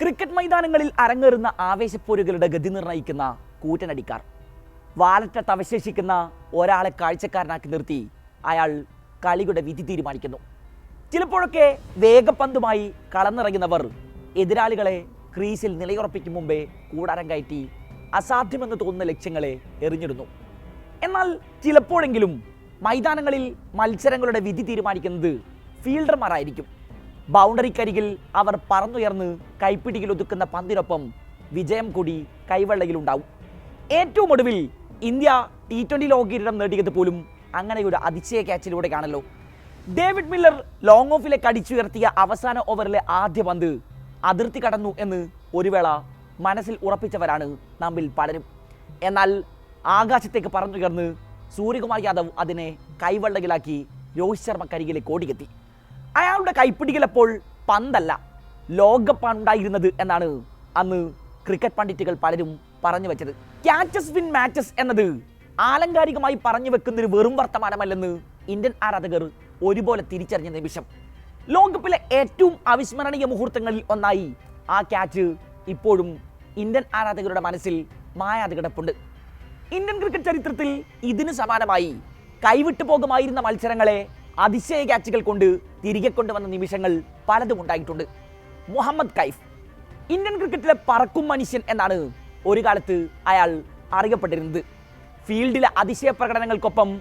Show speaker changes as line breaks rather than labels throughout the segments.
Cricket മൈതാനങ്ങളിൽ അരങ്ങേറുന്ന ആവേശപ്പോരുകളുടെ ഗതി നിർണയിക്കുന്ന കൂറ്റനടിക്കാർ. വാലറ്റ അവശേഷിക്കുന്ന ഒരാളെ കാഴ്ചക്കാരനാക്കി നിർത്തി അയാൾ കളിയുടെ വിധി തീരുമാനിക്കുന്നു. ചിലപ്പോഴൊക്കെ വേഗപന്തുമായി കളന്നിറങ്ങുന്നവർ എതിരാളികളെ ക്രീസിൽ നിലയുറപ്പിക്കും മുമ്പേ കൂടാരം കയറ്റി അസാധ്യമെന്ന് തോന്നുന്ന ലക്ഷ്യങ്ങളെ എറിഞ്ഞിടുന്നു. എന്നാൽ ചിലപ്പോഴെങ്കിലും മൈതാനങ്ങളിൽ മത്സരങ്ങളുടെ വിധി തീരുമാനിക്കുന്നത് ഫീൽഡർമാരായിരിക്കും. ബൗണ്ടറിക്കരികിൽ അവർ പറന്നുയർന്ന് കൈപ്പിടിയിൽ ഒതുക്കുന്ന പന്തിനൊപ്പം വിജയം കൂടി കൈവെള്ളയിലുണ്ടാവും. ഏറ്റവും ഒടുവിൽ ഇന്ത്യ ടി ട്വന്റി ലോക കിരീടം നേടിയത് പോലും അങ്ങനെയൊരു അതിശയ ക്യാച്ചിലൂടെയാണല്ലോ ഡേവിഡ് മില്ലർ ലോങ് ഓഫിലേക്ക് അടിച്ചുയർത്തിയ അവസാന ഓവറിലെ ആദ്യ പന്ത് അതിർത്തി കടന്നു എന്ന് ഒരു വേള മനസ്സിൽ ഉറപ്പിച്ചവരാണ് നമ്മിൽ പലരും. എന്നാൽ ആകാശത്തേക്ക് പറന്നുയർന്ന് സൂര്യകുമാർ യാദവ് അതിനെ കൈവെള്ളകിലാക്കി രോഹിത് ശർമ്മ കരികിലേക്ക് ഓടിയെത്തി. അയാളുടെ കൈപ്പിടികൾ അപ്പോൾ പന്തല്ല. ലോകപ്പണ്ടായിരുന്നത് എന്നാണ് അന്ന് ക്രിക്കറ്റ് പണ്ഡിറ്റുകൾ പലരും പറഞ്ഞു വെച്ചത്. ക്യാച്ചസ് വിൻ മാച്ചസ് എന്നത് ആലങ്കാരികമായി പറഞ്ഞു വെക്കുന്നൊരു വെറും വർത്തമാനമല്ലെന്ന് ഇന്ത്യൻ ആരാധകർ ഒരുപോലെ തിരിച്ചറിഞ്ഞ നിമിഷം. ലോകകപ്പിലെ ഏറ്റവും അവിസ്മരണീയ മുഹൂർത്തങ്ങളിൽ ഒന്നായി ആ ക്യാച്ച് ഇപ്പോഴും ഇന്ത്യൻ ആരാധകരുടെ മനസ്സിൽ മായാതെ കിടപ്പുണ്ട്. ഇന്ത്യൻ ക്രിക്കറ്റ് ചരിത്രത്തിൽ ഇതിനു സമാനമായി കൈവിട്ടു പോകുമായിരുന്ന മത്സരങ്ങളെ അതിശയ ക്യാച്ചുകൾ കൊണ്ട് തിരികെ കൊണ്ടുവന്ന നിമിഷങ്ങൾ പലതും ഉണ്ടായിട്ടുണ്ട്. മുഹമ്മദ് കൈഫ് ഇന്ത്യൻ ക്രിക്കറ്റിലെ പറക്കും മനുഷ്യൻ എന്നാണ് ഒരു കാലത്ത് അയാൾ അറിയപ്പെട്ടിരുന്നത്. ഫീൽഡിലെ അതിശയ പ്രകടനങ്ങൾക്കൊപ്പം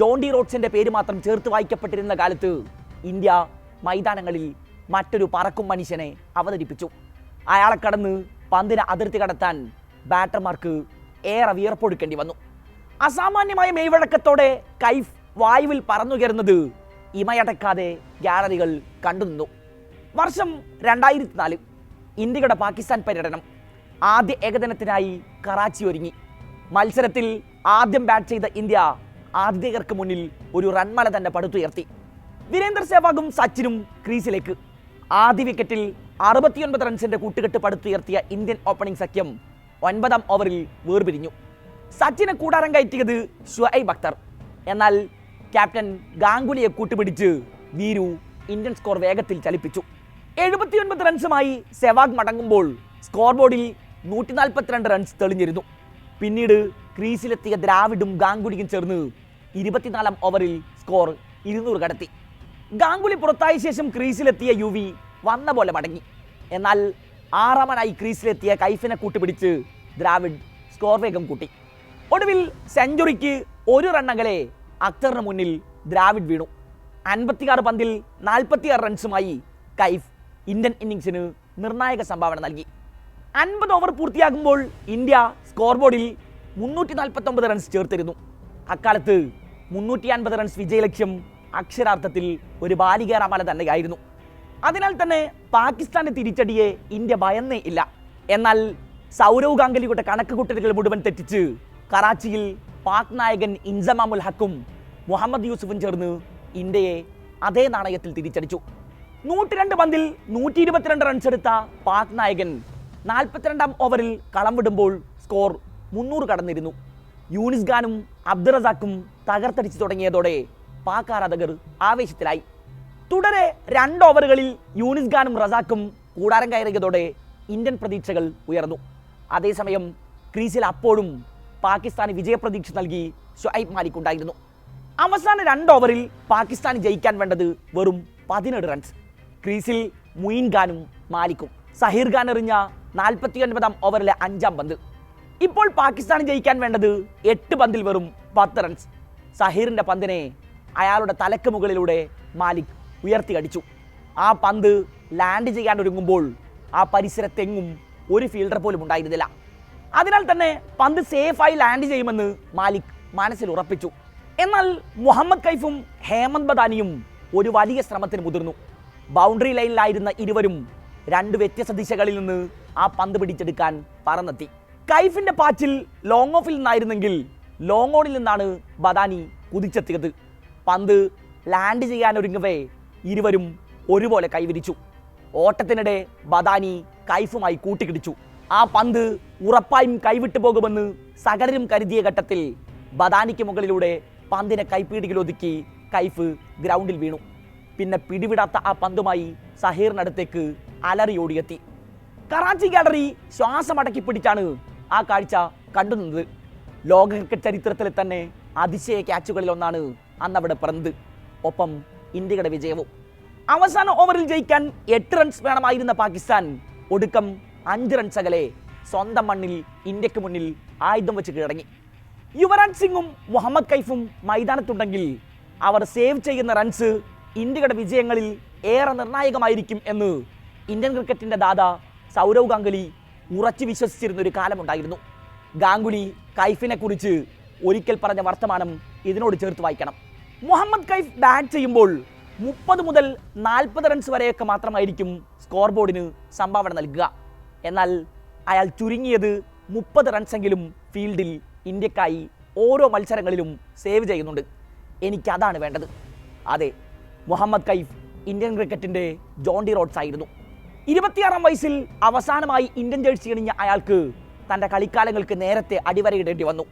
ജോണ്ടി റോഡ്സിന്റെ പേര് മാത്രം ചേർത്ത് വായിക്കപ്പെട്ടിരുന്ന കാലത്ത് ഇന്ത്യ മൈതാനങ്ങളിൽ മറ്റൊരു പറക്കും മനുഷ്യനെ അവതരിപ്പിച്ചു. അയാളെ കടന്ന് പന്തിനെ അതിർത്തി കടത്താൻ ബാറ്റർമാർക്ക് ഏറെ വിയർപ്പൊടുക്കേണ്ടി വന്നു. അസാമാന്യമായ മെയ്വഴക്കത്തോടെ കൈഫ് വായുവിൽ പറന്നുയരുന്നത് ഇമയടക്കാതെ ഗാലറികൾ കണ്ടുനിന്നു വർഷം രണ്ടായിരത്തി നാല് ഇന്ത്യയുടെ പാകിസ്ഥാൻ പര്യടനം. ആദ്യ ഏകദിനത്തിനായി കറാച്ചി ഒരുങ്ങി. മത്സരത്തിൽ ആദ്യം ബാറ്റ് ചെയ്ത ഇന്ത്യ ആതിഥേയർക്ക് മുന്നിൽ ഒരു റൺമല തന്നെ പടുത്തുയർത്തി. വീരേന്ദർ സേവാഗും സച്ചിനും ക്രീസിലേക്ക്. ആദ്യ വിക്കറ്റിൽ അറുപത്തിയൊൻപത് റൺസിന്റെ കൂട്ടുകെട്ട് പടുത്തുയർത്തിയ ഇന്ത്യൻ ഓപ്പണിംഗ് സഖ്യം ഒൻപതാം ഓവറിൽ വേർപിരിഞ്ഞു. സച്ചിനെ കൂടാരം കയറ്റിയത് ഷുഐബ് അക്തർ. എന്നാൽ ക്യാപ്റ്റൻ ഗാംഗുലിയെ കൂട്ടുപിടിച്ച് വീരു ഇന്ത്യൻ സ്കോർ വേഗത്തിൽ ചലിപ്പിച്ചു. എഴുപത്തിയൊൻപത് റൺസുമായി സെവാഗ് മടങ്ങുമ്പോൾ സ്കോർ ബോർഡിൽ നൂറ്റി നാൽപ്പത്തിരണ്ട് റൺസ് തെളിഞ്ഞിരുന്നു. പിന്നീട് ക്രീസിലെത്തിയ ദ്രാവിഡും ഗാംഗുലിയും ചേർന്ന് ഇരുപത്തിനാലാം ഓവറിൽ സ്കോർ ഇരുന്നൂറ് കടത്തി. ഗാംഗുലി പുറത്തായ ശേഷം ക്രീസിലെത്തിയ യു വി വന്ന പോലെ മടങ്ങി. എന്നാൽ ആറാമനായി ക്രീസിലെത്തിയ കൈഫിനെ കൂട്ടുപിടിച്ച് ദ്രാവിഡ് സ്കോർ വേഗം കൂട്ടി. ഒടുവിൽ സെഞ്ചുറിക്ക് ഒരു റണ്ണകലെ അക്തറിന് മുന്നിൽ ദ്രാവിഡ് വീണു. അൻപത്തിയാറ് പന്തിൽ നാൽപ്പത്തിയാറ് റൺസുമായി കൈഫ് ഇന്ത്യൻ ഇന്നിങ്സിന് നിർണായക സംഭാവന നൽകി. അൻപത് ഓവർ പൂർത്തിയാകുമ്പോൾ ഇന്ത്യ സ്കോർ ബോർഡിൽ മുന്നൂറ്റി നാൽപ്പത്തൊമ്പത് റൺസ് ചേർത്തിരുന്നു. അക്കാലത്ത് മുന്നൂറ്റി അൻപത് റൺസ് വിജയലക്ഷ്യം അക്ഷരാർത്ഥത്തിൽ ഒരു ബാലികേറാമല തന്നെയായിരുന്നു. അതിനാൽ തന്നെ പാകിസ്ഥാന്റെ തിരിച്ചടിയെ ഇന്ത്യ ഭയന്നേ ഇല്ല. എന്നാൽ സൗരവ് ഗാംഗുലിയുടെ കണക്ക് കൂട്ടലുകൾ മുഴുവൻ തെറ്റിച്ച് കറാച്ചിയിൽ പാക് നായകൻ ഇൻസമാമുൽ ഹക്കും മുഹമ്മദ് യൂസുഫും ചേർന്ന് ഇന്ത്യയെ അതേ നാണയത്തിൽ തിരിച്ചടിച്ചു. നൂറ്റിരണ്ട് പന്തിൽ നൂറ്റി ഇരുപത്തിരണ്ട് റൺസ് എടുത്ത പാക് നായകൻ നാൽപ്പത്തിരണ്ടാം ഓവറിൽ കളം വിടുമ്പോൾ സ്കോർ മുന്നൂറ് കടന്നിരുന്നു. യൂനിസ് ഖാനും അബ്ദുറസാക്കും തകർത്തടിച്ചു തുടങ്ങിയതോടെ പാക് ആരാധകർ ആവേശത്തിലായി. തുടരെ രണ്ട് ഓവറുകളിൽ യൂനിസ് ഖാനും റസാക്കും കൂടാരം കയറിയതോടെ ഇന്ത്യൻ പ്രതീക്ഷകൾ ഉയർന്നു. അതേസമയം ക്രീസിൽ അപ്പോഴും പാകിസ്ഥാന് വിജയപ്രതീക്ഷ നൽകി ഷുഐബ് മാലിക് ഉണ്ടായിരുന്നു. അവസാന രണ്ട് ഓവറിൽ പാകിസ്ഥാൻ ജയിക്കാൻ വേണ്ടത് വെറും പതിനെട്ട് റൺസ് ക്രീസിൽ മുയിൻ ഖാനും മാലിക്കും. സഹീർ ഖാൻ എറിഞ്ഞ നാൽപ്പത്തി ഒൻപതാം ഓവറിലെ അഞ്ചാം പന്ത്. ഇപ്പോൾ പാകിസ്ഥാൻ ജയിക്കാൻ വേണ്ടത് എട്ട് പന്തിൽ വെറും പത്ത് റൺസ് സഹീറിന്റെ പന്തിനെ അയാളുടെ തലക്ക് മുകളിലൂടെ മാലിക് ഉയർത്തി അടിച്ചു. ആ പന്ത് ലാൻഡ് ചെയ്യാൻ ഒരുങ്ങുമ്പോൾ ആ പരിസരത്തെങ്ങും ഒരു ഫീൽഡർ പോലും ഉണ്ടായിരുന്നില്ല. അതിനാൽ തന്നെ പന്ത് സേഫായി ലാൻഡ് ചെയ്യുമെന്ന് മാലിക് മനസ്സിൽ ഉറപ്പിച്ചു. എന്നാൽ മുഹമ്മദ് കൈഫും ഹേമന്ത് ബദാനിയും ഒരു വലിയ ശ്രമത്തിന് മുതിർന്നു. ബൗണ്ടറി ലൈനിലായിരുന്ന ഇരുവരും രണ്ട് വ്യത്യസ്ത ദിശകളിൽ നിന്ന് ആ പന്ത് പിടിച്ചെടുക്കാൻ പറന്നെത്തി. കൈഫിന്റെ പാച്ചിൽ ലോങ് ഓഫിൽ നിന്നായിരുന്നെങ്കിൽ ലോങ് ഓണിൽ നിന്നാണ് ബദാനി കുതിച്ചെത്തിയത്. പന്ത് ലാൻഡ് ചെയ്യാനൊരുങ്ങവേ ഇരുവരും ഒരുപോലെ കൈവിരിച്ചു. ഓട്ടത്തിനിടെ ബദാനി കൈഫുമായി കൂട്ടിക്കിടിച്ചു. ആ പന്ത് ഉറപ്പായും കൈവിട്ടു പോകുമെന്ന് സകലരും കരുതിയ ഘട്ടത്തിൽ ബദാനിക്ക് മുകളിലൂടെ പന്തിനെ കൈപ്പീടിയിൽ ഒതുക്കി കൈഫ് ഗ്രൗണ്ടിൽ വീണു. പിന്നെ പിടിവിടാത്ത ആ പന്തുമായി സഹീറിനടുത്തേക്ക് അലറി ഓടിയെത്തി കറാച്ചി ഗാലറി ശ്വാസമടക്കി പിടിച്ചാണ് ആ കാഴ്ച കണ്ടുനിന്നത്. ലോക ക്രിക്കറ്റ് ചരിത്രത്തിലെ തന്നെ അതിശയ ക്യാച്ചുകളിൽ ഒന്നാണ് അന്നവിടെ പിറന്നത്. ഒപ്പം ഇന്ത്യയുടെ വിജയവും. അവസാന ഓവറിൽ ജയിക്കാൻ എട്ട് റൺസ് വേണമായിരുന്ന പാകിസ്ഥാൻ ഒടുക്കം അഞ്ച് റൺസ് അകലെ സ്വന്തം മണ്ണിൽ ഇന്ത്യയ്ക്ക് മുന്നിൽ ആയുധം വെച്ച് കീഴടങ്ങി. യുവരാജ് സിംഗും മുഹമ്മദ് കൈഫും മൈതാനത്തുണ്ടെങ്കിൽ അവർ സേവ് ചെയ്യുന്ന റൺസ് ഇന്ത്യയുടെ വിജയങ്ങളിൽ ഏറെ നിർണായകമായിരിക്കും എന്ന് ഇന്ത്യൻ ക്രിക്കറ്റിന്റെ ദാദ സൗരവ് ഗാംഗുലി ഉറച്ചു വിശ്വസിച്ചിരുന്ന ഒരു കാലമുണ്ടായിരുന്നു. ഗാംഗുലി കൈഫിനെ കുറിച്ച് ഒരിക്കൽ പറഞ്ഞ വർത്തമാനം ഇതിനോട് ചേർത്ത് വായിക്കണം. മുഹമ്മദ് കൈഫ് ബാറ്റ് ചെയ്യുമ്പോൾ മുപ്പത് മുതൽ നാൽപ്പത് റൺസ് വരെയൊക്കെ മാത്രമായിരിക്കും സ്കോർ ബോർഡിന് സംഭാവന നൽകുക. എന്നാൽ അയാൾ ചുരുങ്ങിയത് മുപ്പത് റൺസെങ്കിലും ഫീൽഡിൽ ഇന്ത്യക്കായി ഓരോ മത്സരങ്ങളിലും സേവ് ചെയ്യുന്നുണ്ട്. എനിക്കതാണ് വേണ്ടത്. അതെ മുഹമ്മദ് കൈഫ് ഇന്ത്യൻ ക്രിക്കറ്റിന്റെ ജോണ്ടി റോഡ്സ് ആയിരുന്നു. ഇരുപത്തിയാറാം വയസ്സിൽ അവസാനമായി ഇന്ത്യൻ ജേഴ്സി അണിഞ്ഞ അയാൾക്ക് തന്റെ കളിക്കാലങ്ങൾക്ക് നേരത്തെ അടിവരയിടേണ്ടി വന്നു.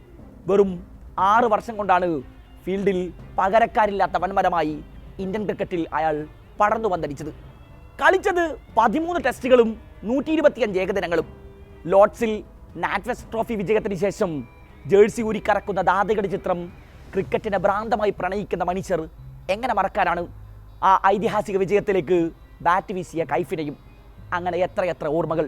വെറും ആറ് വർഷം കൊണ്ടാണ് ഫീൽഡിൽ പകരക്കാരില്ലാത്ത വൻമരമായി ഇന്ത്യൻ ക്രിക്കറ്റിൽ അയാൾ പടർന്നു പന്തടിച്ചത് കളിച്ചത് പതിമൂന്ന് ടെസ്റ്റുകളും നൂറ്റി ഇരുപത്തിയഞ്ച് ഏകദിനങ്ങളും. ലോർഡ്സിൽ നാറ്റ്വെസ് ട്രോഫി വിജയത്തിന് ശേഷം ജേഴ്സി ഊരി ഊരിക്കറക്കുന്ന ദാതയുടെ ചിത്രം ക്രിക്കറ്റിനെ ഭ്രാന്തമായി പ്രണയിക്കുന്ന മനുഷ്യർ എങ്ങനെ മറക്കാനാണ് ആ ഐതിഹാസിക വിജയത്തിലേക്ക് ബാറ്റ് വീശിയ കൈഫിനെയും? അങ്ങനെ എത്രയെത്ര ഓർമ്മകൾ?